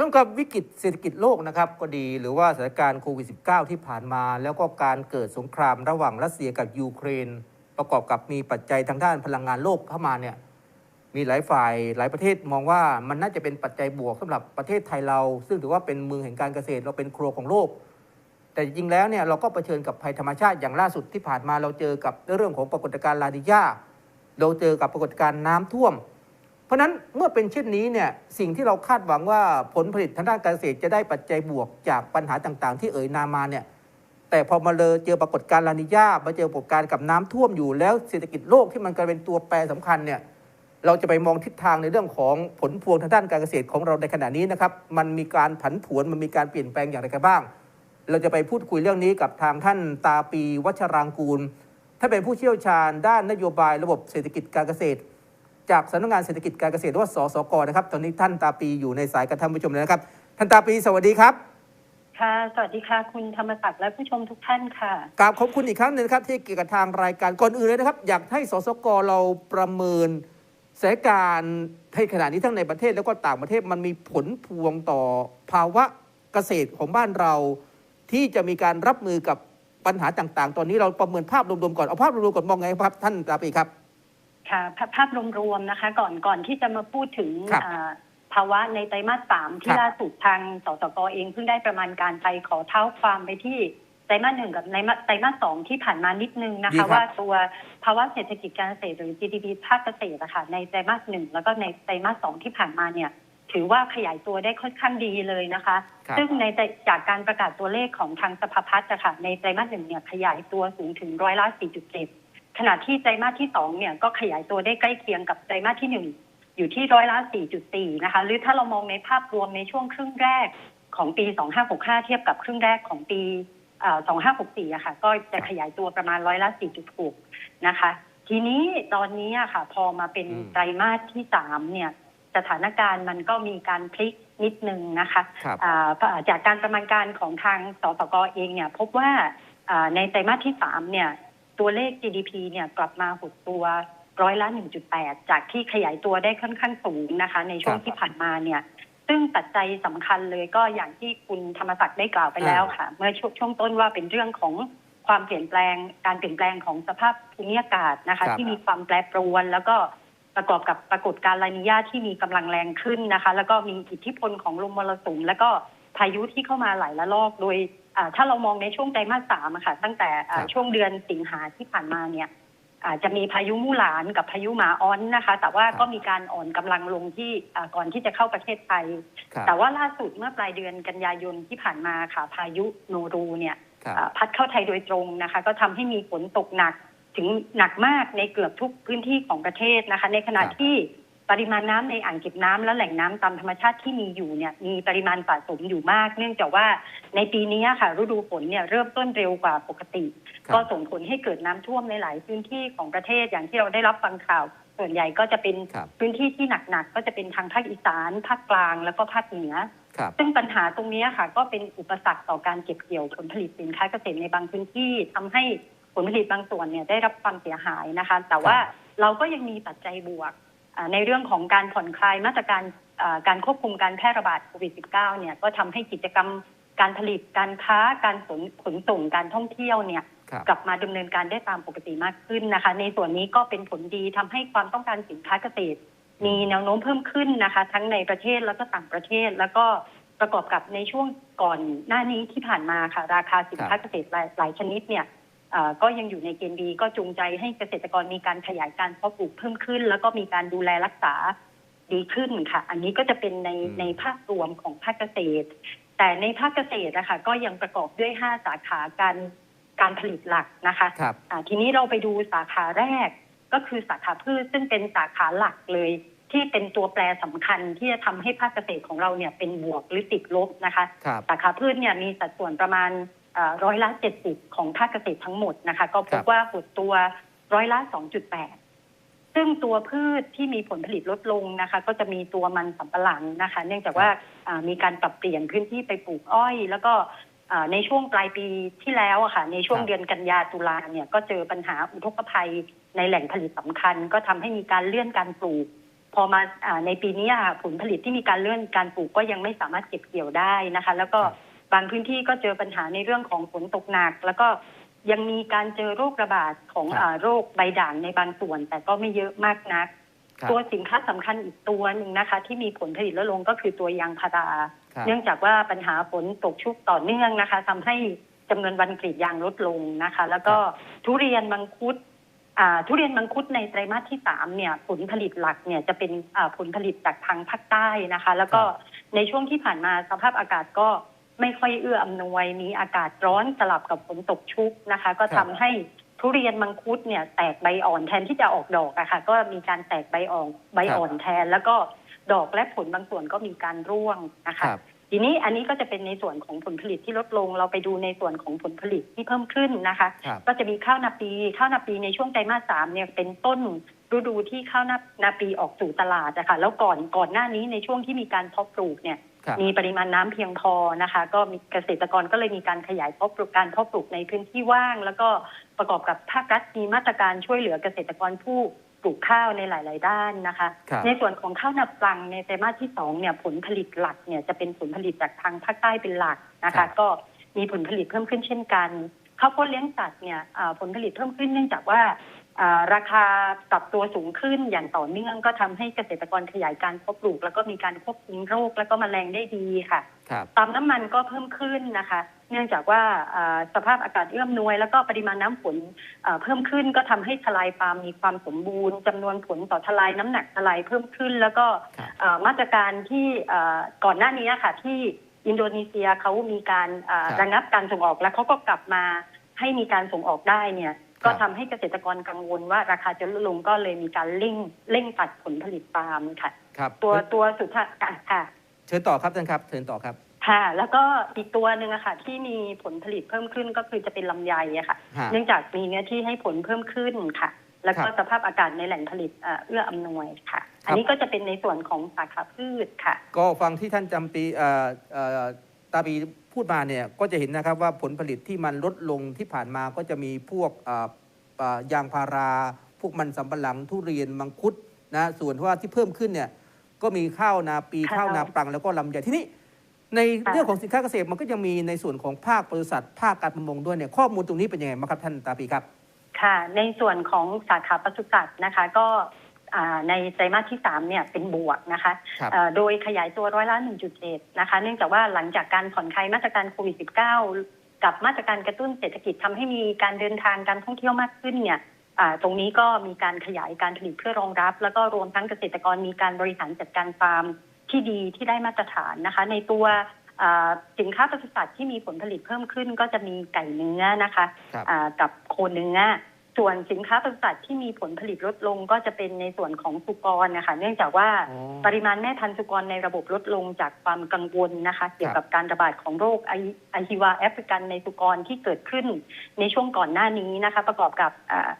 ท่านกับวิกฤตเศรษฐกิจโลกนะครับก็ดีหรือว่าสถานการณ์โควิด -19 ที่ผ่านมา แล้วก็การเกิดสงครามระหว่างรัสเซียกับยูเครน ประกอบกับมีปัจจัยทางด้านพลังงานโลกเข้ามาเนี่ยมีหลายฝ่ายหลายประเทศมองว่ามันน่าจะเป็นปัจจัยบวกสำหรับประเทศไทยเรา ซึ่งถือว่าเป็นเมืองแห่งการเกษตรเราเป็นครัวของโลก แต่จริงแล้วเนี่ยเราก็เผชิญกับภัยธรรมชาติอย่างล่าสุดที่ผ่านมาเราเจอกับเรื่องของปรากฏการณ์ลาดิญาเราเจอกับปรากฏการณ์น้ำท่วม เพราะนั้นเมื่อเป็นเช่นนี้เนี่ยสิ่งที่เราคาดหวังว่าผลผลิตทางด้านการเกษตรจะได้ปัจจัยบวกจากปัญหาต่างๆ ที่เอ่ยนามาเนี่ยแต่พอมาเลยเจอปรากฏการณ์ลานิญามาเจอปรากฏการณ์กับน้ำท่วมอยู่แล้วเศรษฐกิจโลกที่มันกลายเป็นตัวแปรสำคัญเนี่ยเราจะไปมองทิศทางในเรื่องของผลพวงทางด้านการเกษตรของเราในขณะนี้นะครับมันมีการผันผวนมันมีการเปลี่ยนแปลงอย่างไรกันบ้าง เราจะไปพูดคุยเรื่องนี้กับทางท่านตาปีวัชรางกูลถ้าเป็นผู้เชี่ยวชาญด้านนโยบายระบบเศรษฐกิจการเกษตร จากสำนักงานเศรษฐกิจการเกษตรหรือว่าสสกนะครับ ตอนนี้ท่านตาปีอยู่ในสายกับท่านผู้ชมเลยนะครับ ท่านตาปีสวัสดีครับ ค่ะ สวัสดีค่ะ คุณธรรมศักดิ์และผู้ชมทุกท่านค่ะกราบขอบคุณอีกครั้งหนึงนะครับ ที่เกี่ยวกับทางรายการก่อนอื่นเลยนะครับ อยากให้สสกเราประเมินสถานการณ์ให้ขณะนี้ทั้งในประเทศแล้วก็ต่างประเทศมันมีผลพวงต่อภาวะเกษตรของบ้านเรา ที่จะมีการรับมือกับปัญหาต่าง ๆ ตอนนี้เราประเมินภาพรวมๆก่อนเอาภาพรวมๆก่อนมองไงครับท่านตาปีครับ ค่ะภาพภาพรวมๆนะคะ ก่อนก่อนที่จะมาพูดถึงครับอ่าภาวะในไตรมาสสามครัที่บล่าสุดทางสสกเองเพิ่งได้ประมาณการไปขอเท้าความไปที่ไตรมาสหนึ่งกับไตรมาสไตรมาสสองที่ผ่านมานิดนึงนะคะว่าตัวภาวะเศรษฐกิจการเกษตรหรือ GDP ภาคเกษตรนะคะในไตรมาสหนึ่งแล้วก็ในไตรมาสสองที่ผ่านมาเนี่ย ถือว่าขยายตัวได้ค่อนข้างดีเลยนะคะ ครับ ซึ่งในแต่จากการประกาศตัวเลขของทางสภาพัฒน์นะคะในไตรมาสหนึ่งเนี่ยขยายตัวสูงถึงร้อยละ4.7 ขณะที่ไตรมาสที่สองเนี่ยก็ขยายตัวได้ใกล้เคียงกับไตรมาสที่หนึ่งอยู่ที่ร้อยละ4.4 นะคะ หรือถ้าเรามองในภาพรวมในช่วงครึ่งแรกของปี 2565 เทียบกับครึ่งแรกของปีเอ่อ2564อะค่ะ ก็จะขยายตัวประมาณร้อยละ4.6 นะคะ ทีนี้ตอนนี้อะค่ะ พอมาเป็นอืมไตรมาสที่สามเนี่ย สถานการณ์มันก็มีการพลิกนิดนึงนะคะครับอ่าจากการประมาณการของทางสสกเองเนี่ย พบว่าอ่าในไตรมาสที่สามเนี่ย ตัวเลข GDP เนี่ยกลับมาหดตัวร้อยละ 1.8 จากที่ขยายตัวได้ค่อนข้างสูงนะคะ ในช่วงครับที่ผ่านมาเนี่ย ซึ่งปัจจัยสำคัญเลยก็อย่างที่คุณธรรมศักดิ์ได้กล่าวไปแล้วค่ะ เมื่อช่วงช่วงต้นว่าเป็นเรื่องของความเปลี่ยนแปลง การเปลี่ยนแปลงของสภาพภูมิอากาศนะคะครับที่มีความแปรปรวน แล้วก็ประกอบกับปรากฏการณ์ลานิญาที่มีกำลังแรงขึ้นนะคะ แล้วก็มีอิทธิพลของลมมรสุมแล้วก็พายุที่เข้ามาหลายระลอก โดยอ่า ถ้าเรามองในช่วงไตรมาสสามอะค่ะ ตั้งแต่อ่าครับช่วงเดือนสิงหาที่ผ่านมาเนี่ยอาจจะมีพายุมู่หลานกับพายุหมาอ้อนนะคะ แต่ว่าก็มีการอ่อนกำลังลงที่อ่าก่อนที่จะเข้าประเทศไทยครับแต่ว่าล่าสุดเมื่อปลายเดือนกันยายนที่ผ่านมาค่ะ พายุโนรูเนี่ยครับอ่าพัดเข้าไทยโดยตรงนะคะ ก็ทำให้มีฝนตกหนักถึงหนักมากในเกือบทุกพื้นที่ของประเทศนะคะ ในขณะครับที่ ปริมาณน้ำในอ่างเก็บน้ำและแหล่งน้ำตามธรรมชาติที่มีอยู่เนี่ยมีปริมาณสะสมอยู่มาก เนื่องจากว่าในปีนี้ค่ะฤดูฝนเนี่ยเริ่มต้นเร็วกว่าปกติครับก็ส่งผลให้เกิดน้ำท่วมในหลายพื้นที่ของประเทศอย่างที่เราได้รับฟังข่าว ส่วนใหญ่ก็จะเป็นครับพื้นที่ที่หนักๆก็จะเป็นทางภาคอีสานภาคกลางแล้วก็ภาคเหนือครับซึ่งปัญหาตรงนี้ค่ะ ก็เป็นอุปสรรคต่อการเก็บเกี่ยวผลผลิตสินค้าเกษตรในบางพื้นที่ทำให้ผลผลิตบางส่วนเนี่ยได้รับความเสียหายนะคะ แต่ว่าเราก็ยังมีปัจจัยบวกอ่า ในเรื่องของการผ่อนคลายมาตรการอ่าการควบคุมการแพร่ระบาดโควิด -19 เนี่ยก็ทำให้กิจกรรมการผลิตการค้าการขนขนส่งการท่องเที่ยวเนี่ยครับกลับมาดำเนินการได้ตามปกติมากขึ้นนะคะ ในส่วนนี้ก็เป็นผลดีทำให้ความต้องการสินค้าเกษตร มีแนวโน้มเพิ่มขึ้นนะคะ ทั้งในประเทศแล้วก็ต่างประเทศ แล้วก็ประกอบกับในช่วงก่อนหน้านี้ที่ผ่านมาค่ะ ราคาสินค้าเกษตรหลายหลายชนิดเนี่ยเอ่อ ก็ยังอยู่ในเกณฑ์ดีก็จูงใจให้เกษตรกรมีการขยายการเพาะปลูกเพิ่มขึ้น แล้วก็มีการดูแลรักษาดีขึ้นค่ะ อันนี้ก็จะเป็นในอืมในภาพรวมของภาคเกษตร แต่ในภาคเกษตรนะคะก็ยังประกอบด้วย 5 สาขาการการผลิตหลักนะคะครับอ่าทีนี้เราไปดูสาขาแรกก็คือสาขาพืชซึ่งเป็นสาขาหลักเลย ที่เป็นตัวแปรสำคัญที่จะทำให้ภาคเกษตรของเราเนี่ยเป็นบวกหรือติดลบนะคะครับสาขาพืชเนี่ยมีสัดส่วนประมาณอ่า ร้อยละเจ็ดสิบของภาคเกษตรทั้งหมดนะคะ ก็พครับบว่าหดตัวร้อยละสองจุดแปดซึ่งตัวพืชที่มีผลผลิตลดลงนะคะ ก็จะมีตัวมันสำปะหลังนะคะ เนื่องจากว่าอ่ามีการปรับเปลี่ยนพื้นที่ไปปลูกอ้อย แล้วก็อ่าในช่วงปลายปีที่แล้วอะค่ะ ในช่วงครับเดือนกันยาตุลาเนี่ยก็เจอปัญหาอุทกภัยในแหล่งผลิตสำคัญ ก็ทำให้มีการเลื่อนการปลูก พอมาอ่าในปีนี้อะค่ะผลผลิตที่มีการเลื่อนการปลูกก็ยังไม่สามารถเก็บเกี่ยวได้นะคะ แล้วก็ครั บบางพื้นที่ก็เจอปัญหาในเรื่องของฝนตกหนัก แล้วก็ยังมีการเจอโรคระบาดของครับอ่าโรคใบด่างในบางส่วน แต่ก็ไม่เยอะมากนักครับตัวสินค้าสำคัญอีกตัวหนึ่งนะคะ ที่มีผลผลิตลดลงก็คือตัวยางพาราครับเนื่องจากว่าปัญหาฝนตกชุกต่อเนื่องนะคะทำให้จำนวนวันกรีดยางลดลงนะคะ แล้วก็ทุเรียนมังคุดอ่าทุเรียนมังคุดในไตรมาสที่สามเนี่ยผลผลิตหลักเนี่ยจะเป็นอ่าผลผลิตจากทางภาคใต้นะคะ แล้วก็ในช่วงที่ผ่านมาสภาพอากาศก็ ไม่ค่อยเอื้ออำนวย มีอากาศร้อนสลับกับฝนตกชุกนะคะ ก็ครัทำบให้ทุเรียนมังคุดเนี่ยแตกใบอ่อนแทนที่จะออกดอกอะค่ะ ก็มีการแตกใบอ่อนใบอ่อนแทน แล้วก็ดอกและผลบางส่วนก็มีการร่วงนะคะครับทีนี้อันนี้ก็จะเป็นในส่วนของผลผลิตที่ลดลง เราไปดูในส่วนของผลผลิตที่เพิ่มขึ้นนะคะครับก็จะมีข้าวนาปี ข้าวนาปีในช่วงไตรมาสสามเนี่ยเป็นต้นฤดูที่ข้าวนานาปีออกสู่ตลาดนะคะแล้วก่อนก่อนหน้านี้ในช่วงที่มีการเพาะปลูกเนี่ยครับ มีปริมาณน้ำเพียงพอนะคะ ก็มีเกษตรกรก็เลยมีการขยายเพาะปลูกการเพาะปลูกในพื้นที่ว่าง แล้วก็ประกอบกับภาครัฐมีมาตรการช่วยเหลือเกษตรกรผู้ปลูกข้าวในหลาย ๆ ด้านนะคะครับในส่วนของข้าวนาปลังในไตรมาสที่สองเนี่ยผลผลิตหลักเนี่ยจะเป็นผลผลิตจากทางภาคใต้เป็นหลักนะครัคะบก็มีผลผลิตเพิ่มขึ้นเช่นกันข้าวโพดเลี้ยงสัตว์เนี่ยอ่าผลผลิตเพิ่มขึ้นเนื่องจากว่าอ่า ราคาปรับตัวสูงขึ้นอย่างต่อเนื่องก็ทำให้เกษตรกรขยายการเพาะปลูก แล้วก็มีการควบคุมโรคแล้วก็แมลงได้ดีค่ะครับตามน้ำมันก็เพิ่มขึ้นนะคะ เนื่องจากว่าอ่าสภาพอากาศเอื้อมหนวย แล้วก็ปริมาณน้ำฝนอ่าเพิ่มขึ้นก็ทำให้ทลายปาล์มมีความสมบูรณ์จำนวนผลต่อทลายน้ำหนักทลายเพิ่มขึ้น แล้วก็ครับอ่ามาตรการที่อ่าก่อนหน้านี้ค่ะ ที่อินโดนีเซียเขามีการอ่าครับระงับการส่งออกแล้วเขาก็กลับมาให้มีการส่งออกได้เนี่ยครับ ก็ทำให้เกษตรกรกังวลว่าราคาจะลดลงก็เลยมีการเร่งเร่งตัดผลผลิตปาล์มค่ะครับตัวตัวสุดท้ายอะค่ะ เชิญต่อครับท่านครับเชิญต่อครับค่ะแล้วก็อีกตัวหนึ่งอะค่ะ ที่มีผลผลิตเพิ่มขึ้นก็คือจะเป็นลำไยอะค่ะฮะเนื่องจากมีเนื้อที่ให้ผลเพิ่มขึ้นค่ะ แล้วก็ครับสภาพอากาศในแหล่งผลิตเอ่อเอื้ออำนวยค่ะ อันนี้ก็จะเป็นในส่วนของสาขาพืชค่ะ ก็ฟังที่ท่านจำปีเอ่อเอ่อตาปี พูดมาเนี่ยก็จะเห็นนะครับว่าผลผลิตที่มันลดลงที่ผ่านมาก็จะมีพวกเอ่อเอ่อยางพารา พวกมันสำปะหลังทุเรียนมังคุดนะส่วนว่าที่เพิ่มขึ้นเนี่ยก็มีข้าวนาปีค่ะข้าวนาปลังแล้วก็ลำไยที่นี่ในค่ะเรื่องของสินค้าเกษตรมันก็ยังมีในส่วนของภาคบริษัทภาคการประมงด้วยเนี่ยข้อมูลตรงนี้เป็นยังไงบ้างครับท่านตาปีครับ ค่ะ ในส่วนของสาขาปศุสัตว์นะคะ ก็อ่า ในไตรมาสที่สามเนี่ยเป็นบวกนะคะครับเอ่อโดยขยายตัวร้อยละ 1.7 นะคะ เนื่องจากว่าหลังจากการผ่อนคลายมาตรการโควิด -19 กับมาตรการกระตุ้นเศรษฐกิจทำให้มีการเดินทางการท่องเที่ยวมากขึ้นเนี่ยอ่าตรงนี้ก็มีการขยายการผลิตเพื่อรองรับ แล้วก็รวมทั้งเกษตรกรมีการบริหารจัดการฟาร์มที่ดีที่ได้มาตรฐานนะคะ ในตัวอ่าสินค้าปศุสัตว์ที่มีผลผลิตเพิ่มขึ้นก็จะมีไก่เนื้อนะคะครับอ่ากับโคเนื้อ ส่วนสินค้าปศุสัตว์ที่มีผลผลิตลดลงก็จะเป็นในส่วนของสุกรนะคะ เนื่องจากว่าอ๋อปริมาณแม่พันธุ์สุกรในระบบลดลงจากความกังวลนะคะ เกี่ยวกับการระบาดของโรคไอไอฮิวาแอฟริกันในสุกรที่เกิดขึ้นในช่วงก่อนหน้านี้นะคะ ประกอบกับอ่า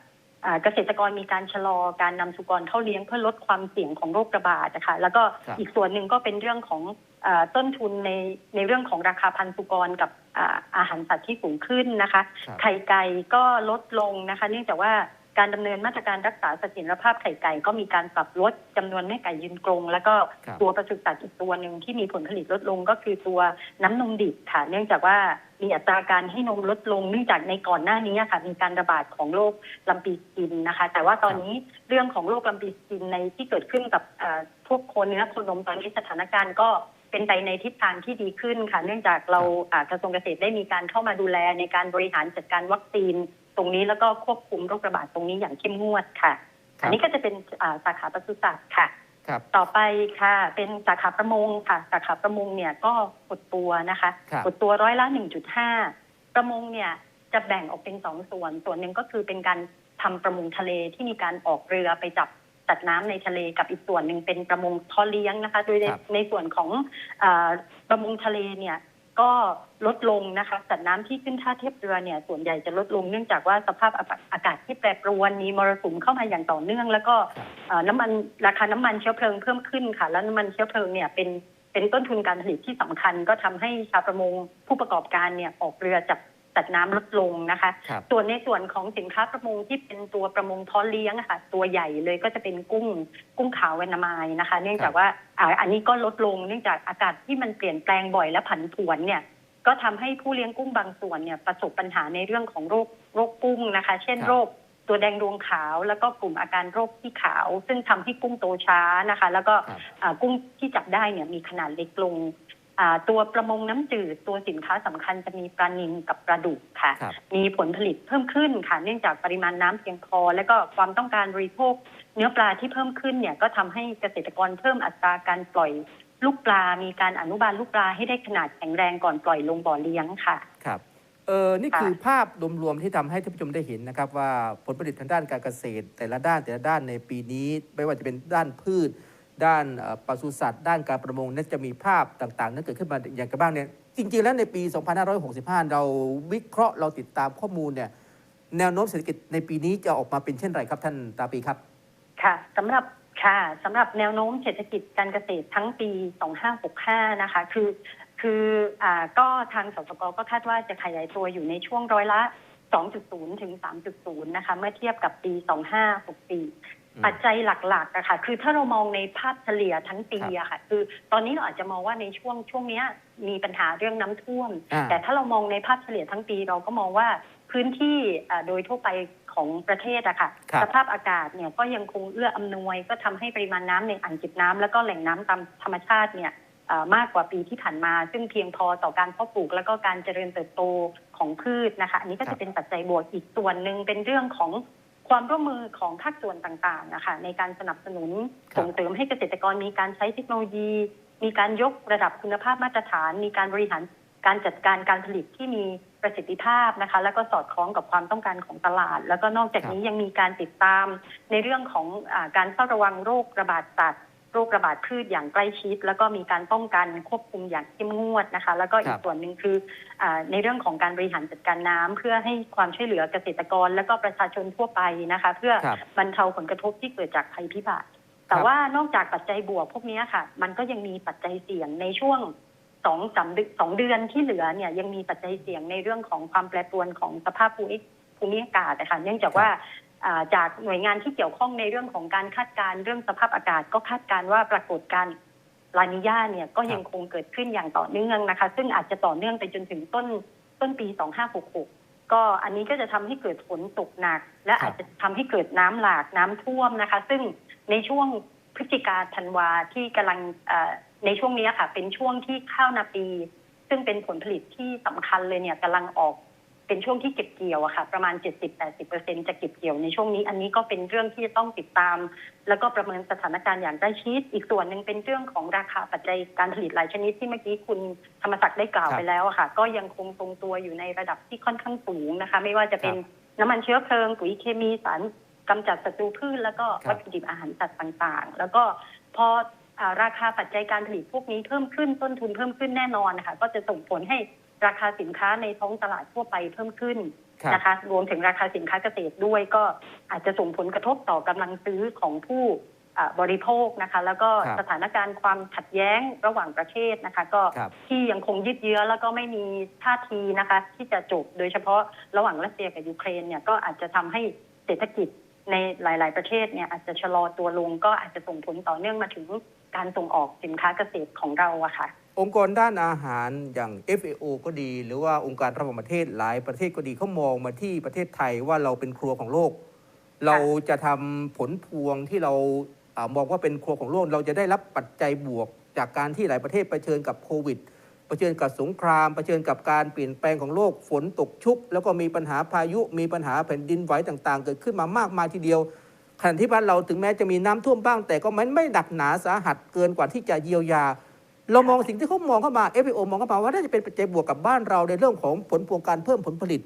อ่าเกษตรกรมีการชะลอการนำสุกรเข้าเลี้ยงเพื่อลดความเสี่ยงของโรคระบาดนะคะแล้วก็ครับอีกส่วนหนึ่งก็เป็นเรื่องของอาต้นทุนในในเรื่องของราคาพันธุ์สุกรกับ อาอาหารสัตว์ที่สูงขึ้นนะคะครับไข่ไก่ก็ลดลงนะคะ เนื่องจากว่าการดำเนินมาตรการรักษาเสถียรภาพไข่ไก่ก็มีการปรับลดจำนวนแม่ไก่ยืนกรง แล้วก็ครับตัวปศุสัตว์อีกตัวหนึ่งที่มีผลผลิตลดลงก็คือตัวน้ำนมดิบค่ะ เนื่องจากว่ามีอัตราการให้นมลดลงเนื่องจากในก่อนหน้านี้ค่ะมีการระบาดของโรคลำปีสกินนะคะ แต่ว่าตอนนี้เรื่องของโรคลำปีสกินในที่เกิดขึ้นกับเอ่อพวกโคเนื้อโคนมตอนนี้สถานการณ์ก็ เป็นไปในทิศทางที่ดีขึ้นค่ะ เนื่องจากเราอ่ากระทรวงเกษตรได้มีการเข้ามาดูแลในการบริหารจัดการวัคซีนตรงนี้แล้วก็ควบคุมโรคระบาดตรงนี้อย่างเข้มงวดค่ะครับอันนี้ก็จะเป็นอ่าสาขาปศุสัตว์ค่ะครับต่อไปค่ะ เป็นสาขาประมงค่ะ สาขาประมงเนี่ยก็กดตัวนะคะครับกดตัวร้อยละหนึ่งจุดห้าประมงเนี่ยจะแบ่งออกเป็นสองส่วน ส่วนหนึ่งก็คือเป็นการทำประมงทะเลที่มีการออกเรือไปจับ สัตว์น้ำในทะเลกับอีกส่วนหนึ่งเป็นประมงเพอเลี้ยงนะคะ โดยในครับในส่วนของอาประมงทะเลเนี่ยก็ลดลงนะคะ สัตว์น้ำที่ขึ้นท่าเทียบเรือเนี่ยส่วนใหญ่จะลดลงเนื่องจากว่าสภาพอากาศที่แปรปรวนมีมรสุมเข้ามาอย่างต่อเนื่อง แล้วก็ครับเอ่อน้ำมันราคาน้ำมันเชื้อเพลิงเพิ่มขึ้นค่ะ แล้วน้ำมันเชื้อเพลิงเนี่ยเป็นเป็นต้นทุนการผลิตที่สำคัญ ก็ทำให้ชาวประมงผู้ประกอบการเนี่ยออกเรือจับ สัตว์น้ำลดลงนะคะครับส่วนในส่วนของสินค้าประมงที่เป็นตัวประมงเพาะเลี้ยงอะค่ะ ตัวใหญ่เลยก็จะเป็นกุ้งกุ้งขาวแวนามายนะคะ เนื่องจากว่าอ่าอันนี้ก็ลดลงเนื่องจากอากาศที่มันเปลี่ยนแปลงบ่อยและผันผวนเนี่ยก็ทำให้ผู้เลี้ยงกุ้งบางส่วนเนี่ยประสบปัญหาในเรื่องของโรคโรคกุ้งนะคะ เช่นครับโรคตัวแดงดวงขาวแล้วก็กลุ่มอาการโรคที่ขาว ซึ่งทำให้กุ้งโตช้านะคะ แล้วก็ครับอ่ากุ้งที่จับได้เนี่ยมีขนาดเล็กลงอ่า ตัวประมงน้ำจืดตัวสินค้าสำคัญจะมีปลานิลกับปลาดุกค่ะครับมีผลผลิตเพิ่มขึ้นค่ะ เนื่องจากปริมาณน้ำเพียงพอ และก็ความต้องการบริโภค เนื้อปลาที่เพิ่มขึ้นเนี่ยก็ทำให้เกษตรกรเพิ่มอัตราการปล่อยลูกปลา มีการอนุบาลลูกปลาให้ได้ขนาดแข็งแรงก่อนปล่อยลงบ่อเลี้ยงค่ะครับเออนี่ค่ะคือภาพรวมๆที่ทำให้ท่านผู้ชมได้เห็นนะครับว่าผลผลิตทางด้านการเกษตร แต่ละด้านแต่ละด้านในปีนี้ ไม่ว่าจะเป็นด้านพืช ด้านปศุสัตว์ด้านการประมงนั้นจะมีภาพต่างๆ นั้นเกิดขึ้นมาอย่างไรบ้างเนี่ยจริง ๆ แล้วในปี 2565 เราวิเคราะห์เราติดตามข้อมูลเนี่ยแนวโน้มเศรษฐกิจในปีนี้จะออกมาเป็นเช่นไรครับท่านตาปีครับ ค่ะสำหรับค่ะสำหรับแนวโน้มเศรษฐกิจการเกษตรทั้งปี 2565 นะคะ คือคืออ่าก็ทางสสกก็คาดว่าจะขยายตัวอยู่ในช่วงร้อยละ 2.0 ถึง 3.0 นะคะ เมื่อเทียบกับปี 2564 ปัจจัยหลักๆอะค่ะ คือถ้าเรามองในภาพเฉลี่ยทั้งปีอะค่ะ คือตอนนี้เราอาจจะมองว่าในช่วงช่วงเนี้ยมีปัญหาเรื่องน้ำท่วมอ่าแต่ถ้าเรามองในภาพเฉลี่ยทั้งปีเราก็มองว่าพื้นที่อ่าโดยทั่วไปของประเทศอะค่ะครับสภาพอากาศเนี่ยก็ยังคงเอื้ออำนวย ก็ทำให้ปริมาณน้ำในอ่างเก็บน้ำแล้วก็แหล่งน้ำตามธรรมชาติเนี่ยเอ่อมากกว่าปีที่ผ่านมา ซึ่งเพียงพอต่อการเพาะปลูก แล้วก็การเจริญเติบโตของพืชนะคะ อันนี้ก็ครัจะบเป็นปัจจัยบวกอีกส่วนหนึ่งเป็นเรื่องของ ความร่วมมือของภาคส่วนต่างๆนะคะในการสนับสนุนครับส่งเสริมให้เกษตรกรมีการใช้เทคโนโลยี มีการยกระดับคุณภาพมาตรฐาน มีการบริหารการจัดการการผลิตที่มีประสิทธิภาพนะคะ แล้วก็สอดคล้องกับความต้องการของตลาด แล้วก็นอกจากนี้ยังมีการติดตามในเรื่องของอาการเฝ้าระวังโรคระบาดสัตว์ โรคระบาดพืชอย่างใกล้ชิด แล้วก็มีการป้องกันควบคุมอย่างเข้มงวดนะคะ แล้วก็อีคกรับส่วนหนึ่งคืออาในเรื่องของการบริหารจัดการน้ำเพื่อให้ความช่วยเหลือเกษตรกร และก็ประชาชนทั่วไปนะคะ เพื่อครับบรรเทาผลกระทบที่เกิดจากภัยพิบัติแต่ครับว่านอกจากปัจจัยบวกพวกนี้ค่ะ มันก็ยังมีปัจจัยเสี่ยงในช่วงสองสามเดือนสองเดือนที่เหลือเนี่ยยังมีปัจจัยเสี่ยงในเรื่องของความแปรปรวนของสภาพภูมิภูมิอากาศนะคะเนื่องจากว่าอ่า จากหน่วยงานที่เกี่ยวข้องในเรื่องของการคาดการณ์เรื่องสภาพอากาศ ก็คาดการณ์ว่าปรากฏการณ์ลานิญาเนี่ยก็ยังคงเกิดขึ้นอย่างต่อเนื่องนะคะ ซึ่งอาจจะต่อเนื่องไปจนถึงต้นต้นปี 2566 ก็อันนี้ก็จะทำให้เกิดฝนตกหนัก และครับอาจจะทำให้เกิดน้ำหลากน้ำท่วมนะคะ ซึ่งในช่วงพฤศจิกาธันวาที่กำลังเอ่อในช่วงนี้ค่ะ เป็นช่วงที่ข้าวนาปี ซึ่งเป็นผลผลิตที่สำคัญเลยเนี่ยกำลังออก เป็นช่วงที่เก็บเกี่ยวอะค่ะ ประมาณ 70-80%จะเก็บเกี่ยวในช่วงนี้ อันนี้ก็เป็นเรื่องที่จะต้องติดตาม แล้วก็ประเมินสถานการณ์อย่างใกล้ชิด อีกส่วนหนึ่งเป็นเรื่องของราคาปัจจัยการผลิตหลายชนิดที่เมื่อกี้คุณธรรมศักดิ์ได้กล่าวครับไปแล้วอะค่ะ ก็ยังคงทรงตัวอยู่ในระดับที่ค่อนข้างสูงนะคะ ไม่ว่าจะเป็นครับน้ำมันเชื้อเพลิงปุ๋ยเคมีสารกำจัดศัตรูพืชแล้วก็ครับวัตถุดิบอาหารสัตว์ต่างๆ แล้วก็พออ่าราคาปัจจัยการผลิตพวกนี้เพิ่มขึ้นต้นทุนเพิ่มขึ้นแน่นอนนะคะก็จะส่งผลให้ ราคาสินค้าในท้องตลาดทั่วไปเพิ่มขึ้นครับนะคะ รวมถึงราคาสินค้าเกษตรด้วยก็อาจจะส่งผลกระทบต่อกำลังซื้อของผู้อ่าบริโภคนะคะ แล้วก็ครับสถานการณ์ความขัดแย้งระหว่างประเทศนะคะ ก็ครับที่ยังคงยืดเยื้อแล้วก็ไม่มีท่าทีนะคะ ที่จะจบโดยเฉพาะระหว่างรัสเซียกับยูเครนเนี่ยก็อาจจะทำให้เศรษฐกิจในหลาย ๆ ประเทศเนี่ยอาจจะชะลอตัวลงก็อาจจะส่งผลต่อเนื่องมาถึงการส่งออกสินค้าเกษตรของเราอะค่ะ องค์กรด้านอาหารอย่าง FAO ก็ดี หรือว่าองค์การระหว่างประเทศหลายประเทศก็ดีเขามองมาที่ประเทศไทยว่าเราเป็นครัวของโลก เราจะทำผลพวงที่เรามองว่าเป็นครัวของโลก เราจะได้รับปัจจัยบวก จากการที่หลายประเทศเผชิญกับโควิดเผชิญกับสงครามเผชิญกับการเปลี่ยนแปลงของโลกฝนตกชุก แล้วก็มีปัญหาพายุมีปัญหาแผ่นดินไหวต่างๆ เกิดขึ้นมามากมายทีเดียวขณะที่บ้านเราถึงแม้จะมีน้ำท่วมบ้าง แต่ก็มันไม่หนักหนาสาหัสเกินกว่าที่จะเยียวยา เรามองสิ่งที่เขามองเข้ามา FAO มองเข้ามาว่าน่าจะเป็นปัจจัยบวกกับบ้านเราในเรื่องของผลพวงการเพิ่มผลผลิต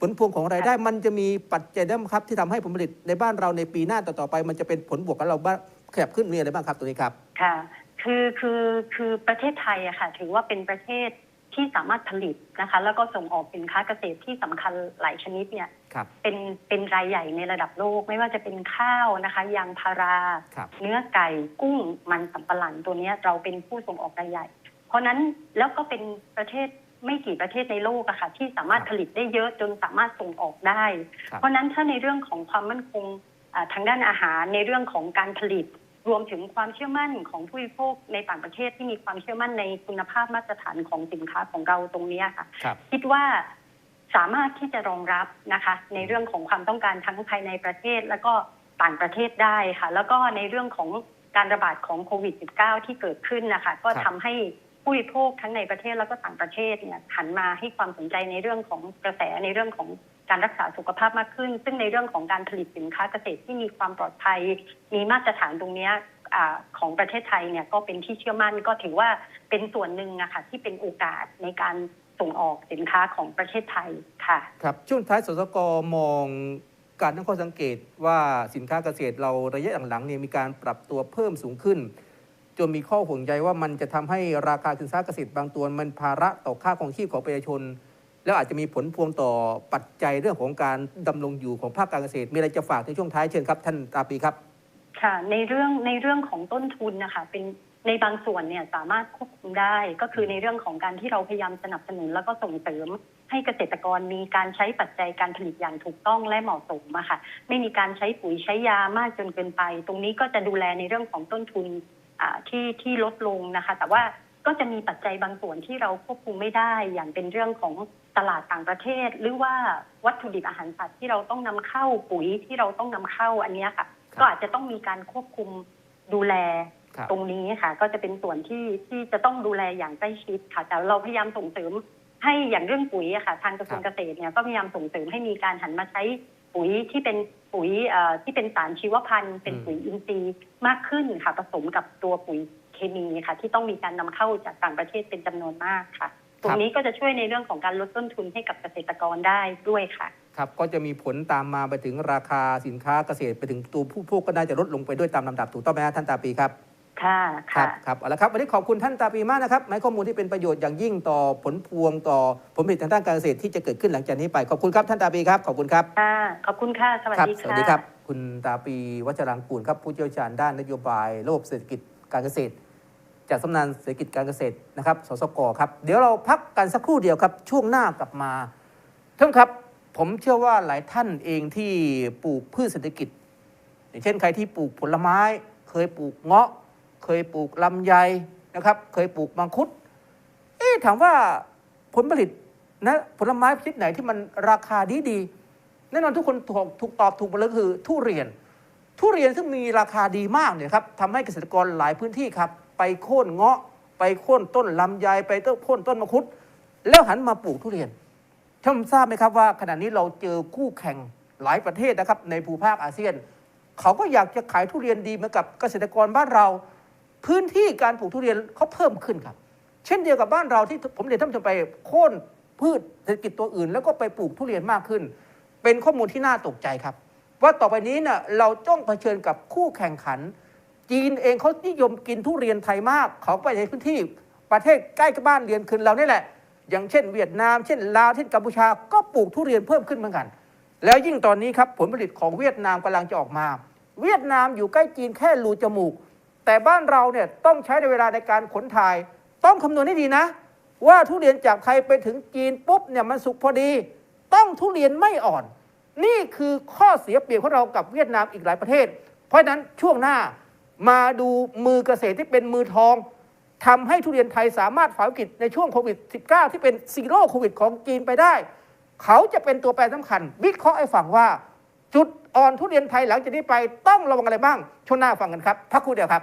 ผลพวงของรายได้มันจะมีปัจจัยได้ไหมครับ ที่ทำให้ผลผลิตในบ้านเราในปีหน้าต่อๆไป มันจะเป็นผลบวกกับเราบ้างขยับขึ้นมีอะไรบ้างครับตัวนี้ครับค่ะคือคือคือประเทศไทยอะค่ะถือว่าเป็นประเทศที่สามารถผลิตนะคะ แล้วก็ส่งออกสินค้าเกษตรที่สำคัญหลายชนิดเนี่ย ครับเป็นเป็นรายใหญ่ในระดับโลกไม่ว่าจะเป็นข้าวนะคะยางพารา ครับเนื้อไก่กุ้งมันสำปะหลังตัวเนี้ยเราเป็นผู้ส่งออกรายใหญ่ เพราะนั้นแล้วก็เป็นประเทศไม่กี่ประเทศในโลกอะค่ะที่สามารถครับผลิตได้เยอะจนสามารถส่งออกได้ ครับเพราะฉะนั้นถ้าในเรื่องของความมั่นคงอ่าทางด้านอาหารในเรื่องของการผลิต รวมถึงความเชื่อมั่นของผู้บริโภคในต่างประเทศที่มีความเชื่อมั่นในคุณภาพมาตรฐานของสินค้าของเราตรงเนี้ยค่ะ ครับ คิดว่า สามารถที่จะรองรับนะคะ ในเรื่องของความต้องการทั้งภายในประเทศแล้วก็ต่างประเทศได้ค่ะ แล้วก็ในเรื่องของการระบาดของโควิด -19 ที่เกิดขึ้นนะคะ ก็ครับทำให้ผู้บริโภคทั้งในประเทศแล้วก็ต่างประเทศเนี่ยหันมาให้ความสนใจในเรื่องของกระแสในเรื่องของการรักษาสุขภาพมากขึ้น ซึ่งในเรื่องของการผลิตสินค้าเกษตรที่มีความปลอดภัย มีมาตรฐานตรงนี้ของประเทศไทยเนี่ยก็เป็นที่เชื่อมั่นก็ถือว่าเป็นส่วนหนึ่งนะคะที่เป็นโอกาสในการ ส่งออกสินค้าของประเทศไทยค่ะ ครับช่วงท้ายสสกมองการตั้งข้อสังเกตว่าสินค้าเกษตรเราระยะหลังๆเนี่ยมีการปรับตัวเพิ่มสูงขึ้น จนมีข้อห่วงใยว่ามันจะทำให้ราคาสินค้าเกษตรบางตัวมันภาระต่อค่าของชีพของประชาชน แล้วอาจจะมีผลพวงต่อปัจจัยเรื่องของการดำรงอยู่ของภาคการเกษตร มีอะไรจะฝากในช่วงท้ายเชิญครับท่านตาปีครับค่ะในเรื่องในเรื่องของต้นทุนนะคะเป็น ในบางส่วนเนี่ยสามารถควบคุมได้ก็คือในเรื่องของการที่เราพยายามสนับสนุน แล้วก็ส่งเสริมให้เกษตรกรมีการใช้ปัจจัยการผลิตอย่างถูกต้องและเหมาะสมอะค่ะไม่มีการใช้ปุ๋ยใช้ยามากจนเกินไป ตรงนี้ก็จะดูแลในเรื่องของต้นทุนที่ที่ลดลงนะคะ แต่ว่าก็จะมีปัจจัยบางส่วนที่เราควบคุมไม่ได้ อย่างเป็นเรื่องของตลาดต่างประเทศ หรือว่าวัตถุดิบอาหารสัตว์ที่เราต้องนำเข้าปุ๋ยที่เราต้องนำเข้าอันนี้ค่ะ ก็อาจจะต้องมีการควบคุมดูแล ตรงนี้ค่ะ ก็จะเป็นส่วนที่ที่จะต้องดูแลอย่างใกล้ชิดค่ะแต่เราพยายามส่งเสริมให้อย่างเรื่องปุ๋ยอะค่ะ ทางกระทรวงเกษตรเนี่ยก็พยายามส่งเสริมให้มีการหันมาใช้ปุ๋ยที่เป็นปุ๋ยเอ่อที่เป็นสารชีวพันธุ์ เป็นปุ๋ยอินทรีย์มากขึ้นค่ะผสมกับตัวปุ๋ยเคมีค่ะ ที่ต้องมีการนำเข้าจากต่างประเทศเป็นจำนวนมากค่ะตรงนี้ก็จะช่วยในเรื่องของการลดต้นทุนให้กับเกษตรกรได้ด้วยค่ะครับก็จะมีผลตามมาไปถึงราคาสินค้าเกษตรไปถึงตัวผู้พวกก็น่าจะลดลงไปด้วยตามลำดับถูกต้องไหมฮะท่านตาปีครับ ค่ะครัค่ะบครับเอาละครับวันนี้ขอบคุณท่านตาปีมากนะครับให้ข้อมูลที่เป็นประโยชน์อย่างยิ่งต่อผลพวงต่อผลผลิตทางด้านการเกษตรที่จะเกิดขึ้นหลังจากนี้ไปขอบคุณครับท่านตาปีครับขอบคุณครับ ค่ะขอบคุณค่ะ สวัสครับดีสค่ะวัสดีครับ คุณตาปีวัชรังกูลครับผู้เชี่ยวชาญด้านนโยบายระบบเศรษฐกิจการเกษตร จากสำนักงานเศรษฐกิจการเกษตรนะครับสสกครับเดี๋ยวเราพักกันสักครู่เดียวครับ ช่วงหน้ากลับมาท่านครับผมเชื่อว่าหลายท่านเองที่ปลูกพืชเศรษฐกิจ อย่างเช่นใครที่ปลูกผลไม้ เคยปลูกเงาะ เคยปลูกลำไยนะครับ เคยปลูกมังคุด เอ๊ะถามว่าผลผลิตนะผลไม้ชนิดไหนที่มันราคาดีดีแน่นอนทุกคนถูกถูกตอบถูกหมดเลยคือ ทุเรียน ทุเรียนซึ่งมีราคาดีมากเนี่ยครับทำให้เกษตรกรหลายพื้นที่ครับ ไปโค่นเงาะ ไปโค่นต้นลำไยไปโค่นต้นมะคุด แล้วหันมาปลูกทุเรียนท่านทราบไหมครับว่า ขณะนี้เราเจอคู่แข่งหลายประเทศนะครับในภูมิภาคอาเซียน เขาก็อยากจะขายทุเรียนดีเหมือนกับเกษตรกรบ้านเรา พื้นที่การปลูกทุเรียนเขาเพิ่มขึ้นครับ เช่นเดียวกับบ้านเราที่ผมเรียนท่านผู้ชมไปโค่นพืชเศรษฐกิจตัวอื่น แล้วก็ไปปลูกทุเรียนมากขึ้น เป็นข้อมูลที่น่าตกใจครับ ว่าต่อไปนี้เน่ะเราต้องเผชิญกับคู่แข่งขัน จีนเองเขานิยมกินทุเรียนไทยมากเขาไปในพื้นที่ประเทศใกล้กับบ้านเรียนคืนเรานี่แหละ อย่างเช่น เวียดนาม เช่นลาวเช่นกัมพูชาก็ปลูกทุเรียนเพิ่มขึ้นเหมือนกัน แล้วยิ่งตอนนี้ครับผลผลิตของเวียดนามกำลังจะออกมา เวียดนามอยู่ใกล้จีนแค่รูจมูก แต่บ้านเราเนี่ยต้องใช้ในเวลาในการขนถ่าย ต้องคำนวณให้ดีนะ ว่าทุเรียนจากไทยไปถึงจีนปุ๊บเนี่ยมันสุกพอดี ต้องทุเรียนไม่อ่อน นี่คือข้อเสียเปรียบของเรากับเวียดนามอีกหลายประเทศ เพราะฉะนั้นช่วงหน้ามาดูมือเกษตรที่เป็นมือทองทำให้ทุเรียนไทยสามารถฝ่าวิกฤตในช่วงโควิด -19 ที่เป็นซีโร่โควิดของจีนไปได้ เขาจะเป็นตัวแปรสำคัญ วิเคราะห์ให้ฟังว่าจุดอ่อนทุเรียนไทยหลังจากนี้ไปต้องระวังอะไรบ้าง ช่วงหน้าฟังกันครับพักครู่เดียวครับ